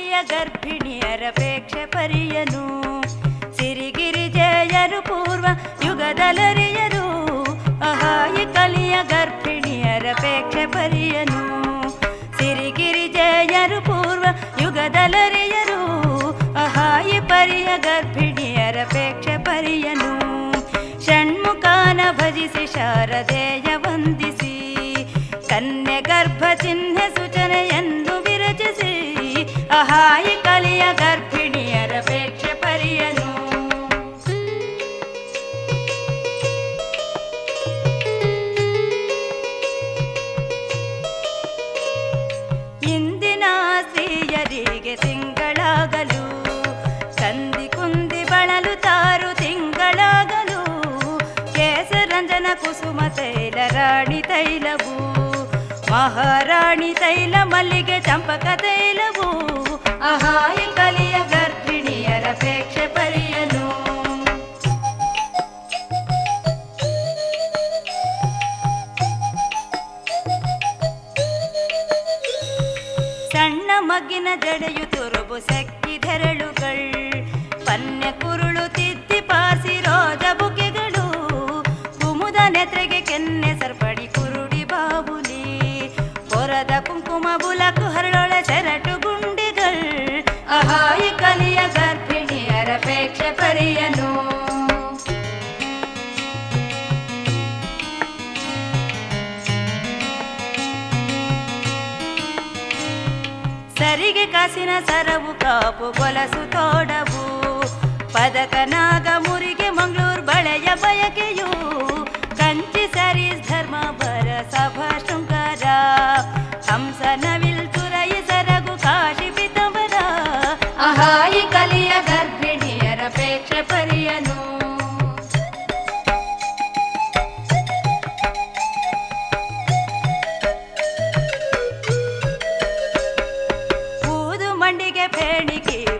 ಸ್ತ್ರೀಯ ಗರ್ಭಿಣಿಯರ ಪೇಕ್ಷೆ ಪರಿಯನು. ಸಿರಿಗಿರಿ ಜಯರು ಪೂರ್ವ ಯುಗದಲರಿಯರು. ಅಹಾಯಿ ಕಲಿಯ ಗರ್ಭಿಣಿಯರ ಪೇಕ್ಷೆ ಪರಿಯನು. ಸಿರಿಗಿರಿ ಜಯರು ಪೂರ್ವ ಯುಗದಲರಿಯರು. ಅಹಾಯಿ ಪರಿಯ ಗರ್ಭಿಣಿಯರ ಪೇಕ್ಷೆ ಪರಿಯನು. ಷಣ್ಮುಖಾನ ಭಜಿಸಿ ಶಾರದೇಯ ವಂದಿಸಿ. ಮಹಾರಾಣಿ ತೈಲ ಮಲ್ಲಿಗೆ ಚಂಪಕ ತೈಲವು. ಅಹಾಯಿ ಕಲಿಯ ಗರ್ಭಿಣಿಯರ ಪ್ರೇಕ್ಷೆ ಪರಿಯನು ಸಣ್ಣ ಮಗ್ಗಿನ ಜಡೆಯು ತುರುಬು ಸೆಕ್ಕಿದೆರಳುಗಳ್ ಪನ್ಯ ಕುರುಳು ತಿದ್ದಿ ಪಾಸಿ ರೋಜ ಬುಕೆಗಳು ಕುಮುದ ನೆತ್ರೆಗೆ ಕೆನ್ನೆ ಸರ್ಪಡಿ ಅಹಾಯಿ ಕಲಿಯ ಗರ್ಭಿಣಿಯರಪೇಕ್ಷೆ ಪರಿಯನು ಸರಿಗೆ ಕಾಸಿನ ಸರವು ಕಾಪು ಕೊಲಸು ತೋಡವು. ಪದಕ ನಾಗ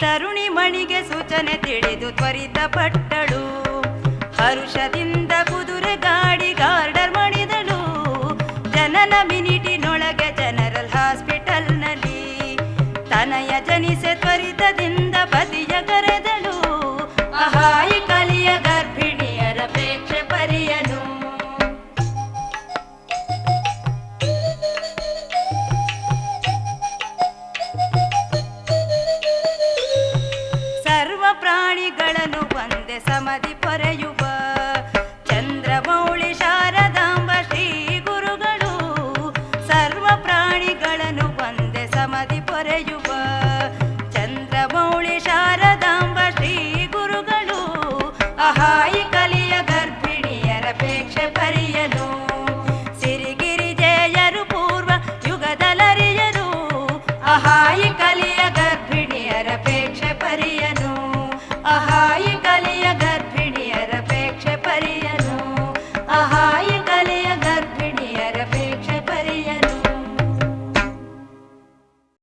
ತರುಣಿ ಮಣಿಗೆ ಸೂಚನೆ ತಿಳಿದು ತ್ವರಿತ ಪಟ್ಟಳು. ಹರುಷದಿಂದ ಸಮದಿ ಪೊರೆಯುವ ಚಂದ್ರಮೌಳಿ ಶಾರದಾಂಬ ಶ್ರೀ ಗುರುಗಳು ಸರ್ವ ಪ್ರಾಣಿಗಳನ್ನು ಒಂದೇ ಸಮದಿ ಪೊರೆಯುವ ಚಂದ್ರಮೌಳಿ ಶಾರದಾಂಬ ಶ್ರೀ ಗುರುಗಳು ಅಹಾಯಿ ಕಲಿಯ ಗರ್ಭಿಣಿಯರ ಪರಿಯನು